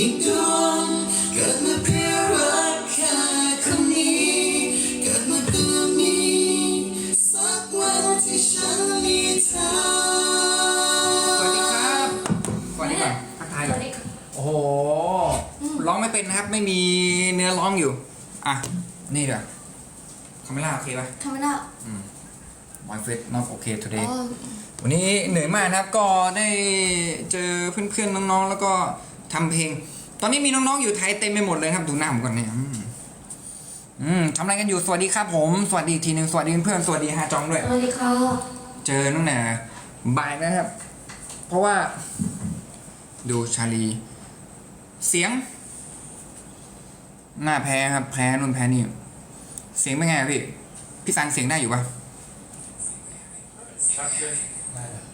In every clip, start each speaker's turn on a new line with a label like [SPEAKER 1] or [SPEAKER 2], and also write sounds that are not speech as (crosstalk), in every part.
[SPEAKER 1] อีวักดีสักวั
[SPEAKER 2] น
[SPEAKER 1] ส
[SPEAKER 2] วัสดีครับก่อถ่ายก่อโอ้ร้องไม่เป็นนะครับ ไม่มีเนื้อร้องอยู่ อะ นี่เดี๋ยวคาเมล่าโอเคป่ะ
[SPEAKER 1] ทำไม่
[SPEAKER 2] ได้อืม
[SPEAKER 1] วั
[SPEAKER 2] นเฟสนอตโอเคทูเดย์วันนี้เหนื่อยมากนะครับก็ได้เจอเพื่อนๆน้องๆ แล้วก็ ทำเพลง ตอนนี้มีน้องๆอยู่ไทยเต็มไปหมดเลยครับดูหน้าผมก่อนเนี่ยอืมทำอะไรกันอยู่สวัสดีครับ ผมสวัสดีทีหนึ่งสวัสดีเพื่อนสวัสดีฮาจองด้วย
[SPEAKER 1] สวัสดีครับ
[SPEAKER 2] เจอตั้งแต่บ่ายนะครับ เพราะว่า ดูชาลี เสียง หน้าแพ้ครับ แพ้นุ่นแพ้นี่เสียงเป็นไงพี่พี่สังเสียงได้อยู่ปะ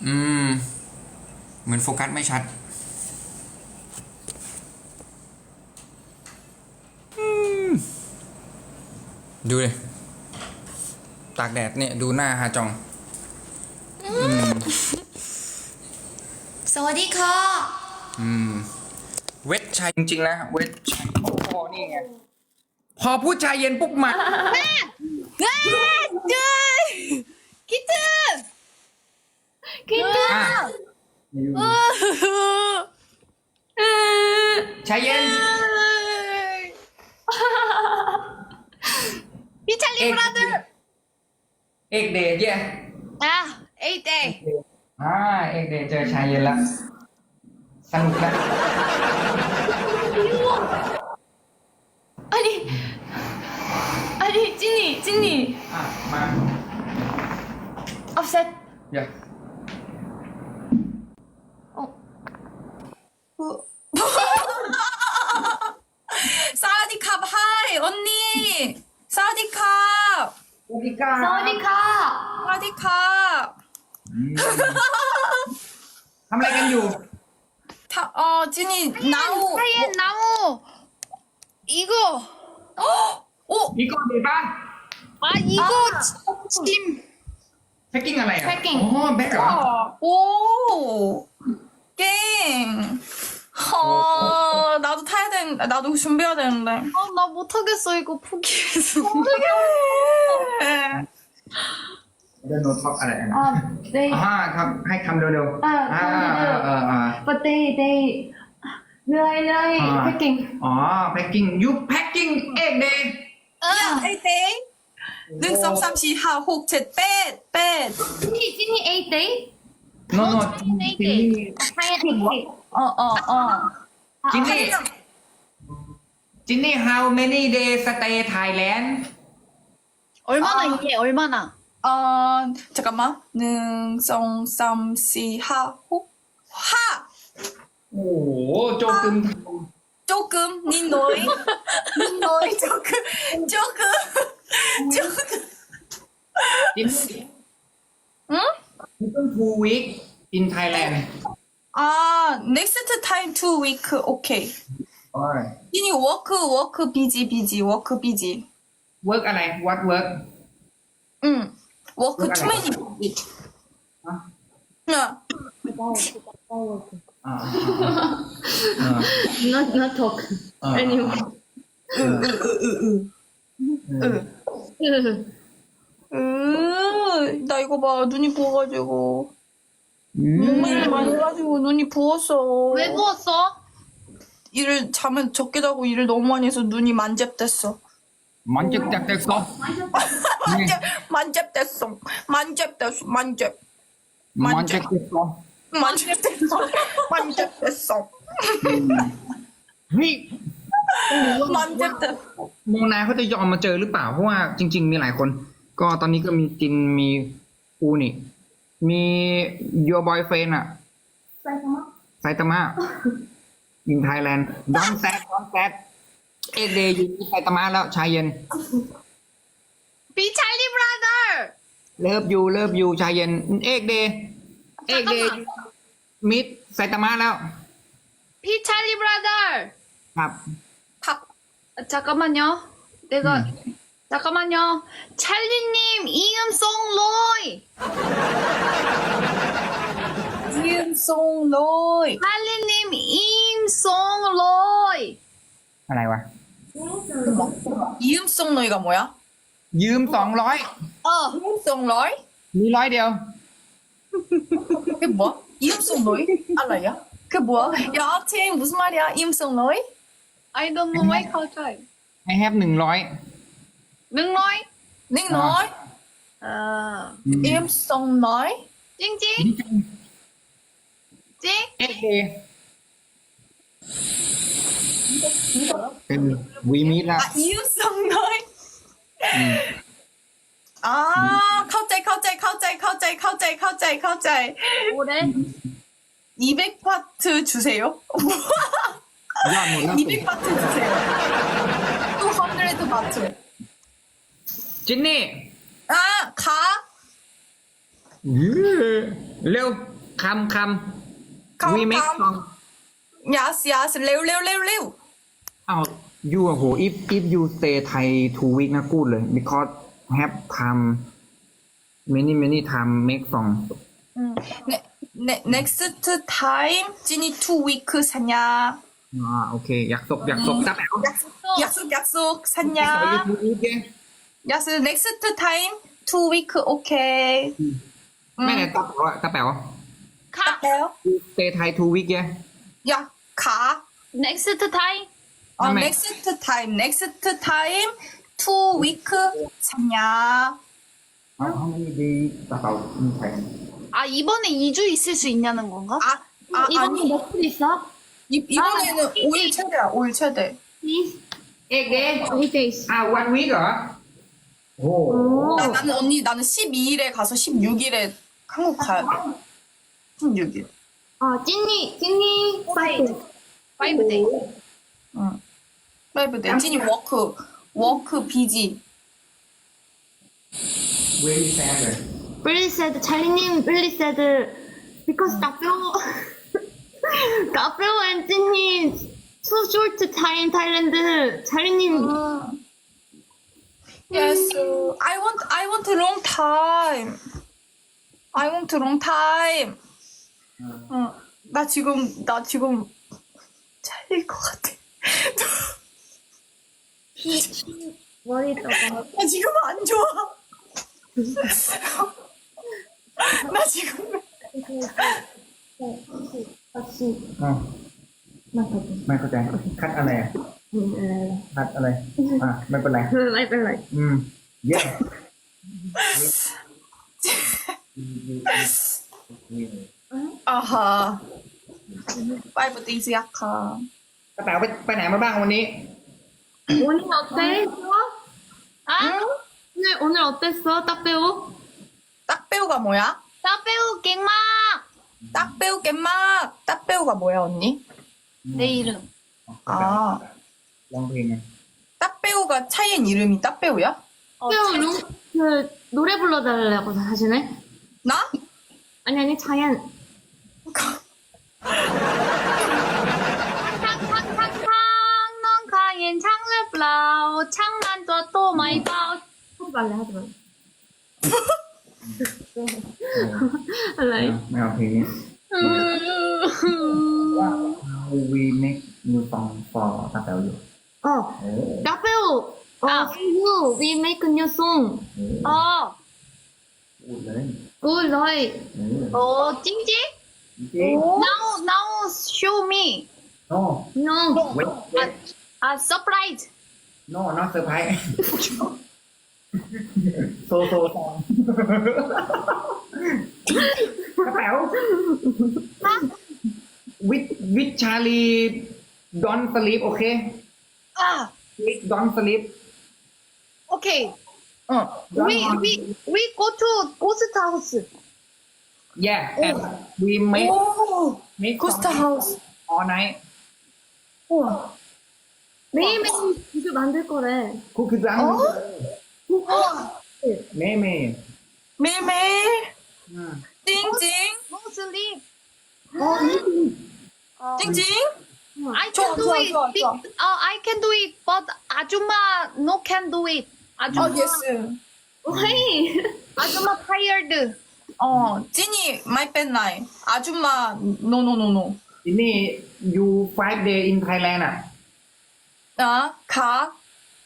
[SPEAKER 2] อืม เหมือนโฟกัสไม่ชัด ดูเลยตากแดดเนี่ย ดูหน้าฮาจอง
[SPEAKER 1] สวัสดี
[SPEAKER 2] ค่ะเวทชัยจริงๆนะ เวทชัยโอ้โหนี่ไง พอพูดชายเย็นปุ๊บมา ย์เจอชายเย็นละสนุกละ
[SPEAKER 1] 아니. 아니, 찐이, 찐이.
[SPEAKER 2] อ่ะ มา
[SPEAKER 1] 업셋.
[SPEAKER 2] อย่า
[SPEAKER 3] 이거 어? 오!
[SPEAKER 1] 이거
[SPEAKER 2] 내 방.
[SPEAKER 1] 아 이거
[SPEAKER 2] 아. 짐 패킹 하나요. 패킹. 어, 오, 내가. 어.
[SPEAKER 3] 오! 깽. 어, 나도 타야 되는, 나도 준비해야 되는데.
[SPEAKER 1] 아 나 못하겠어 이거 포기했어
[SPEAKER 2] 어떡해. 내 노트북 하나. Uh, they, 아하, 감,
[SPEAKER 4] 하이,
[SPEAKER 2] 감, 로, 로. 아, 아, 아, 아, 아. but they, they, เร็วๆ
[SPEAKER 4] อ่า
[SPEAKER 2] อ่า
[SPEAKER 4] คำเร็วๆ
[SPEAKER 2] อ่าอ่า
[SPEAKER 4] but they, they,เหนื่อยเหนื่อย
[SPEAKER 2] อ่า
[SPEAKER 4] packing
[SPEAKER 2] อ๋อแพ็กกิ้งยูแพ็กกิ้งเอกเดย์
[SPEAKER 3] 야 에이데이 능썸 삼시 하혹 젯뱃뱃
[SPEAKER 4] 찐이, 찐이 eight day?
[SPEAKER 2] โนโน
[SPEAKER 4] 찐이 eight day. 하얀 eight day.
[SPEAKER 3] 어어어
[SPEAKER 2] จินนี่ จินนี่ how many days stay Thailand
[SPEAKER 4] 얼마나 이게, 얼마나?
[SPEAKER 3] 어 잠깐만 능썸 삼시 하혹 하
[SPEAKER 2] โอ้โห โจกึ ม
[SPEAKER 3] 조금 닌노이 닌노이 조금 조금 조금
[SPEAKER 2] จินนี่
[SPEAKER 3] 응?
[SPEAKER 2] มันต้อง two week in Thailand
[SPEAKER 3] 아 next time two week 오케이
[SPEAKER 2] โอ้ย
[SPEAKER 3] 이니 워크 워크 비지 비지 워크 비지
[SPEAKER 2] work อะไร what work
[SPEAKER 3] 응 워크
[SPEAKER 2] 그거
[SPEAKER 3] 투매니 비지
[SPEAKER 2] 어?
[SPEAKER 3] 응
[SPEAKER 2] อ่าอ่า 아, 아, 아.
[SPEAKER 4] Not not talk anymore.
[SPEAKER 3] 으나 네. 음. 음, 이거 봐 눈이 부어가지고 음. 눈물 많이 해가지고 눈이 부었어.
[SPEAKER 4] 왜 부었어?
[SPEAKER 3] 일을 잠은 적게 자고 일을 너무 많이 해서 눈이 만렙됐어.
[SPEAKER 2] 만렙 딱 됐어?
[SPEAKER 3] 만렙 만렙됐어. 만렙됐어. 만렙. 만렙 됐어.
[SPEAKER 2] มันจะเป็นศพ
[SPEAKER 3] มันจะเป็นศ
[SPEAKER 2] พนี่มั
[SPEAKER 3] นจะเป็น
[SPEAKER 2] โมงนาเขาจะยอมมาเจอหรือเปล่าเพราะว่าจริง ๆ มีหลายคน ก็ตอนนี้ก็มีจินมีอูนี่ มี your boyfriend อะไซตามะอินไทยแลนด์ดอนแซดดอนแซดเอเดย์อยู่ที่ไซตามะแล้วชายเย็น
[SPEAKER 4] พี่ชายดิบรา
[SPEAKER 2] เดอร์เลิฟยูเลิฟยูชายเย็นเอกเดย์ เอกเดย์มิดไซตามะแล้ว
[SPEAKER 4] 비찰리 브라더!
[SPEAKER 2] ครับ
[SPEAKER 3] 팝
[SPEAKER 4] 아, 잠깐만요. 내가, 잠깐만요. 찰리님, 이음송 로이!
[SPEAKER 3] 이음송 로이
[SPEAKER 4] 찰리님, 이음송 로이!
[SPEAKER 2] อะไรวะ
[SPEAKER 3] 이음송 로이가 뭐야?
[SPEAKER 2] ยืมสองร้อย
[SPEAKER 3] 어 이음송 로이?
[SPEAKER 2] มีร้อยเดียว
[SPEAKER 3] 그게 뭐야? 이음성 노이? 알라야? 그게 뭐야? 야, 팀 무슨 말이야? 이음성 노이?
[SPEAKER 4] I don't know why call try.
[SPEAKER 2] I have 100. 100? Ninh nói. À. à.
[SPEAKER 4] Ừ. Im song
[SPEAKER 3] nói. Chính chính.
[SPEAKER 4] Chính.
[SPEAKER 3] Chính. We meet up.
[SPEAKER 4] À, yêu song
[SPEAKER 2] nói. Ừ. À, เดเป็นวีมิละ
[SPEAKER 3] 아 임송 너이
[SPEAKER 2] อืม
[SPEAKER 3] 아เข้าใจเข้าใจเข้าใจเข้าใจเข้าใจเข้าใจเข้าใจ
[SPEAKER 4] 올해?
[SPEAKER 3] 200 바트 주세요
[SPEAKER 2] ยอดหมดแล้ว
[SPEAKER 3] 200 바트 주세요 200 바트
[SPEAKER 2] จินนี่
[SPEAKER 3] 아가
[SPEAKER 2] เร็วคำคำวีเมคซอง
[SPEAKER 3] 야스 야스 레우 레우 레우 레우
[SPEAKER 2] อ้าวยูโห if if you stay Thai two week นะกูดเลย because have time many many time make song
[SPEAKER 3] 네, 네, next time 찐이 two week 사냐
[SPEAKER 2] อ่าโอเค อยากศกอยากศกตาแป๋ว
[SPEAKER 3] 약속 약속
[SPEAKER 2] สอย
[SPEAKER 3] 사냐
[SPEAKER 2] ทูวีคเย้
[SPEAKER 3] 야스 next time two week 오케이
[SPEAKER 2] ไม่ไหนตาแป๋วอะตาแป๋ว
[SPEAKER 4] 가!
[SPEAKER 3] 해요
[SPEAKER 2] stay Thai two week เย้
[SPEAKER 3] 야가
[SPEAKER 4] 넥스트 타임?
[SPEAKER 3] 어,
[SPEAKER 2] 다음에.
[SPEAKER 3] next time next time two week 사냐
[SPEAKER 2] How, how many days about in Thailand?
[SPEAKER 4] 아 이번에 2주 있을 수 있냐는 건가?
[SPEAKER 3] 아, 아
[SPEAKER 1] 어, 이번
[SPEAKER 3] 아니
[SPEAKER 1] 몇분 있어?
[SPEAKER 3] 이, 이번에는 아, 5일 최대야, 5일 최대.
[SPEAKER 2] Again,
[SPEAKER 1] two
[SPEAKER 2] days. ah, one week, 아
[SPEAKER 3] 나는 언니, 나는 12일에 가서 16일에 한국 가야 돼. 16일.
[SPEAKER 1] 아 찐이, 찐이, 파이브.
[SPEAKER 3] 파이브 데이. 응. 5 day. 진이 워크, 워크 비지.
[SPEAKER 2] really sad.
[SPEAKER 1] Really sad. 찰리님, really sad. Because 닭뼈, 닭뼈 엔진님, so short time Thailand. 찰리님.
[SPEAKER 3] Uh, yes, uh, I want, I want a long time. I want a long time. 어, 나 지금, 나 지금 잘릴 것 같아.
[SPEAKER 1] He, he worried about.
[SPEAKER 3] 나 지금 안 좋아. 나 지금
[SPEAKER 1] 다시
[SPEAKER 2] อ๋อ
[SPEAKER 1] 나가고.
[SPEAKER 2] ไม่เข้าใจ คัดอะไรอะคัดอะไร อ่าไม่เป็นไร
[SPEAKER 1] Right, right, right.
[SPEAKER 2] อืม เย้
[SPEAKER 3] 아하 파이브 데이즈 약하
[SPEAKER 2] กระเป๋าไปไปไหนมาบ้างวันนี้
[SPEAKER 1] 오늘 어땠어?
[SPEAKER 4] 아?
[SPEAKER 1] 오늘 오늘 어땠어? 딱배우?
[SPEAKER 3] 딱배우가 뭐야?
[SPEAKER 4] 딱배우 갱마.
[SPEAKER 3] 딱배우 깻막. 딱배우가 뭐야 언니?
[SPEAKER 4] 내 이름.
[SPEAKER 2] 아. 롱이는. 아.
[SPEAKER 3] 딱배우가 차인 이름이 딱배우야?
[SPEAKER 4] 어,
[SPEAKER 1] 배우 롱, 그 노래 불러달라고 하시네.
[SPEAKER 3] 나?
[SPEAKER 1] 아니 아니 차연.
[SPEAKER 4] 탕탕탕탕, (laughs) 넌 가인 창을 블라우, 창만 둬도 마이 바우.
[SPEAKER 2] পারলে হাতে পারবে Now here, how we make new song for Tapel
[SPEAKER 1] you? Oh, Tapel, oh,
[SPEAKER 4] for
[SPEAKER 1] you, we make a new song.
[SPEAKER 2] Oh,
[SPEAKER 1] good
[SPEAKER 4] ờ. rồi.
[SPEAKER 2] Oh, chính chứ?
[SPEAKER 4] Now, now show me.
[SPEAKER 1] No.
[SPEAKER 2] No. Wait, wait. A,
[SPEAKER 4] a surprise.
[SPEAKER 2] No, not surprise. (laughs) โซโซซองกระเป๋าวิทวิทชาลีดอนสลีปโอเค (laughs)
[SPEAKER 4] 아,
[SPEAKER 2] วิทดอนสลีป
[SPEAKER 4] 오케이
[SPEAKER 3] 응
[SPEAKER 4] we, we, we go to ghost house
[SPEAKER 2] yeah and we make
[SPEAKER 3] 오
[SPEAKER 2] make
[SPEAKER 3] 코스타 하우스
[SPEAKER 2] all night
[SPEAKER 3] 우와
[SPEAKER 1] 매일매일 이걸 만들 거래.
[SPEAKER 2] คุกคือจัง เม่เม่
[SPEAKER 3] 매일매일
[SPEAKER 2] อืม
[SPEAKER 3] 찡찡
[SPEAKER 4] no sleep
[SPEAKER 1] 어,
[SPEAKER 4] 어,
[SPEAKER 3] 찡찡
[SPEAKER 4] I
[SPEAKER 3] 좋아,
[SPEAKER 4] can do
[SPEAKER 3] 좋아,
[SPEAKER 4] it
[SPEAKER 3] 좋아,
[SPEAKER 4] Big-
[SPEAKER 3] 좋아.
[SPEAKER 4] 어, I can do it but 아줌마 no can do it 아줌마
[SPEAKER 3] 어 예스
[SPEAKER 1] 헤이.
[SPEAKER 4] 아줌마 tired
[SPEAKER 3] 어 찐이 마이 뺀나이 아줌마 노노노노
[SPEAKER 2] ทีนี่ you five day in Thailand อ่ะ
[SPEAKER 3] 나가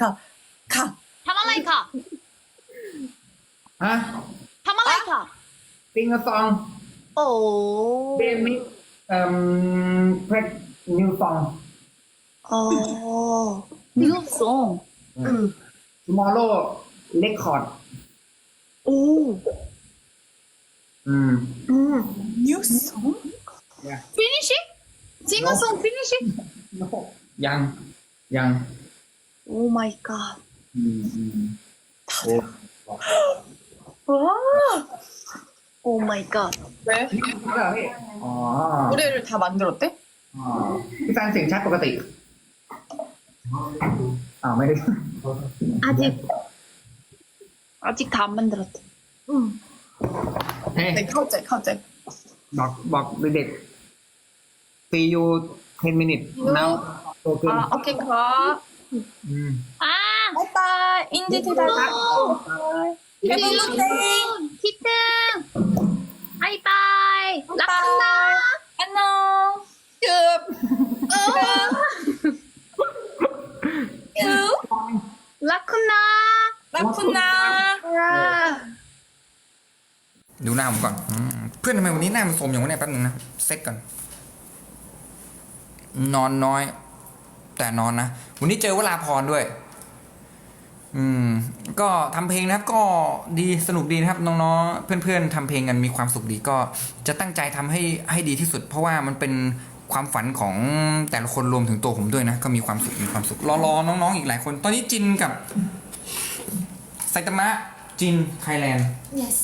[SPEAKER 3] ค่ะค่ะ
[SPEAKER 1] ทำอะไรค่ะ
[SPEAKER 2] ฮะ
[SPEAKER 1] ทำอะไรค่ะ
[SPEAKER 2] sing a song
[SPEAKER 1] โอ้
[SPEAKER 2] they make um press new song
[SPEAKER 1] โอ้ new song
[SPEAKER 2] tomorrow record
[SPEAKER 1] โอ้
[SPEAKER 2] อืม
[SPEAKER 3] new song
[SPEAKER 1] yeah finishing sing a song finishing
[SPEAKER 2] ยังยัง
[SPEAKER 1] oh my god
[SPEAKER 2] อืมอืมโอ้
[SPEAKER 3] 와.
[SPEAKER 1] oh my god
[SPEAKER 3] 왜?
[SPEAKER 2] เหรอพี่อ๋อ
[SPEAKER 3] 노래를 다 만들었대?
[SPEAKER 2] อ๋อพี่แฟนเสียงชัดปกติอ้าวไม่ได้
[SPEAKER 1] 아직 아직 다 안 만들었대 응
[SPEAKER 2] เฮ้ย
[SPEAKER 3] 네, 카우제, 카우제.
[SPEAKER 2] บอกบอกเด็กๆ see you 10 minutes now โตขึ้น
[SPEAKER 3] 아, 오케이, 가.
[SPEAKER 2] อ่า
[SPEAKER 1] บ๊า
[SPEAKER 3] ยบายอินดีที่ได้ครั
[SPEAKER 1] บ Happy birthday คิดถึงบา
[SPEAKER 3] ยบา
[SPEAKER 2] ยรักกันนะอันนองจืบ
[SPEAKER 3] จื
[SPEAKER 1] บรัก
[SPEAKER 3] คุณนะ
[SPEAKER 1] ลักคุณนะ
[SPEAKER 2] ดูหน้าผมก่อนเพื่อนทำไมวันนี้หน้ามันโทรมอย่างวะเนี่ยแป๊บนึงนะเซ็กก่อน นอนน้อย แต่นอนนะ วันนี้เจอวลาพรด้วย อืม ก็ทำเพลงนะครับ ก็ดีสนุกดีนะครับน้องๆเพื่อนๆทำเพลงกันมีความสุขดีก็จะตั้งใจทำให้ให้ดีที่สุด เพราะว่ามันเป็นความฝันของแต่ละคนรวมถึงตัวผมด้วยนะ ก็มีความสุขมีความสุขรอรอน้องๆอีกหลายคน ตอนนี้จินกับไซตามะจินไทยแลนด์
[SPEAKER 5] Yes,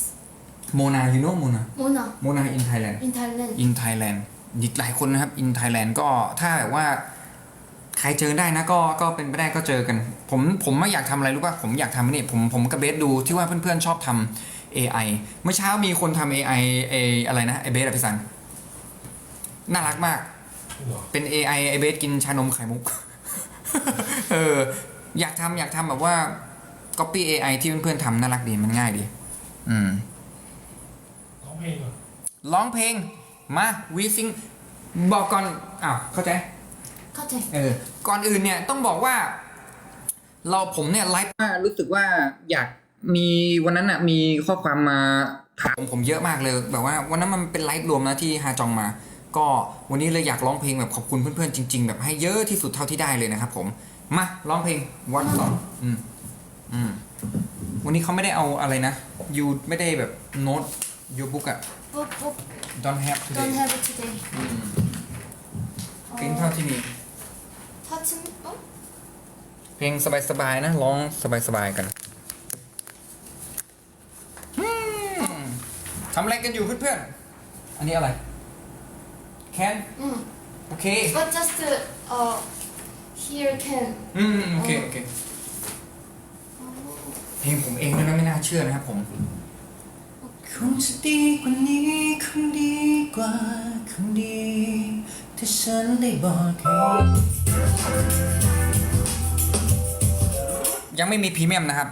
[SPEAKER 2] โมนายูโนโมนา
[SPEAKER 5] Mona
[SPEAKER 2] โมนาอินไทยแลนด์
[SPEAKER 5] in Thailand.
[SPEAKER 2] อินไทยแลนด์อีกหลายคนนะครับอินไทยแลนด์ก็ถ้าแบบว่า ใครเจอได้นะก็ก็เป็นไปได้ก็เจอกัน ผมผมไม่อยากทำอะไรรู้ป่ะผมอยากทำนี่ผมผมกับเบสดูที่ว่าเพื่อนๆชอบทำ AI เมื่อเช้ามีคนทำ AI เออะไรนะไอเบสอะพี่สันน่ารักมาก เป็น AI ไอเบสกินชานมไข่มุกเอออยากทำอยากทำแบบว่า copy AI ที่เพื่อนๆทำน่ารักดีมันง่ายดี อืม
[SPEAKER 6] ร้องเพลงเหรอ
[SPEAKER 2] ร้องเพลงมาวีซิงบอกก่อนอ้าวเข้าใจ
[SPEAKER 5] เข้าใจ
[SPEAKER 2] เออก่อนอื่นเนี่ยต้องบอกว่า เราผมเนี่ยไลฟ์ว่ารู้สึกว่าอยากมีวันนั้นอะมีข้อความมาถามผมเยอะมากเลย แบบว่าวันนั้นมันเป็นไลฟ์รวมนะที่ฮาจองมา ก็วันนี้เลยอยากร้องเพลงแบบขอบคุณเพื่อนๆจริง ๆ แบบให้เยอะที่สุดเท่าที่ได้เลยนะครับผมมาร้องเพลงวันสองอืมอืมวันนี้เขาไม่ได้เอาอะไรนะยูไม่ได้แบบโน้ตยูบุ๊กอะ
[SPEAKER 5] Book, book,
[SPEAKER 2] don't have
[SPEAKER 5] don't
[SPEAKER 2] today
[SPEAKER 5] have it today.
[SPEAKER 2] เพลงเท่าที่มี
[SPEAKER 5] Touch me, oh?
[SPEAKER 2] เพลงสบายๆนะร้องสบายๆกันอืมทำอะไรกันอยู่เพื่อนๆ อันนี้อะไร แคน
[SPEAKER 5] Mm.
[SPEAKER 2] โอเค
[SPEAKER 5] But just uh, here can.
[SPEAKER 2] อืมโอเคโอเคเพลงผมเองด้วยนะไม่น่าเชื่อนะครับผม
[SPEAKER 7] คงจะดีกว่านี้คงดีกว่าคงดี ที่ฉันได้บอกให้
[SPEAKER 2] ยังไม่มีพรีเมียมนะครับ